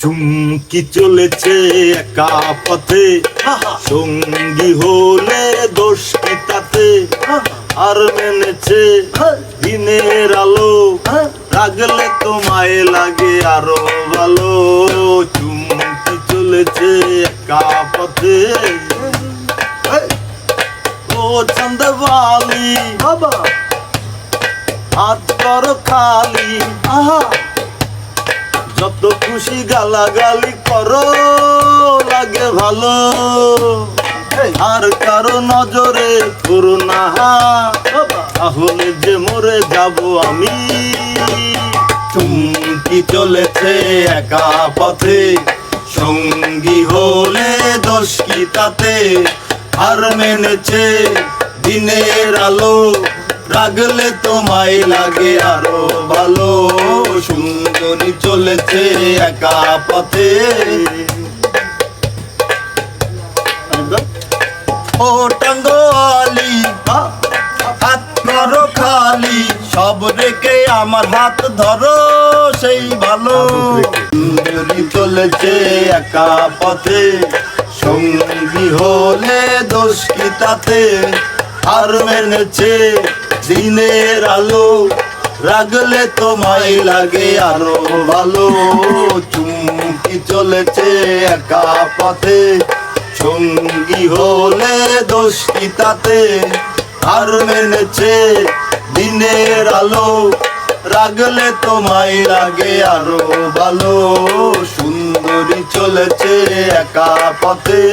চুমকি চলেছে একা পথে। সঙ্গী হলে দোষ কি তাতে? আর মেনেছে দিনের আলো। রাগলে তোমায় লাগে আরও ভালো। চুমকি চলেছে একা পথে। ও চন্দবালি বাবা। হাত করো খালি। আহা। খুশি গালাগালি করো, লাগে ভালো। আর কারও নজরে করো না তাহলে যে মরে যাব আমি। চুমকি চলেছে একা পথে। সঙ্গী হলে দোষ কি তাতে? আর মেনেছে দিনের আলো। রাগলে তোমায় লাগে আরও ভালো। সুন্দরী চলেছে একা পথে। ও টাঙ্গলি হাত করো খালি, সব রেখে আমার হাত ধরো, সেই ভালো। সুন্দরী চলেছে একা পথে, সঙ্গী হলে দোষ কি তাতে? আর মেনেছে দিনের আলো, রাগলে তোমায় লাগে আরও ভালো চুমকি চলেছে একা পথে, সঙ্গী হলে দোষ কি তাতে? আর মেনেছে দিনের আলো, রাগলে তোমায় লাগে আরও ভালো। সুন্দরী চলেছে একা পথে।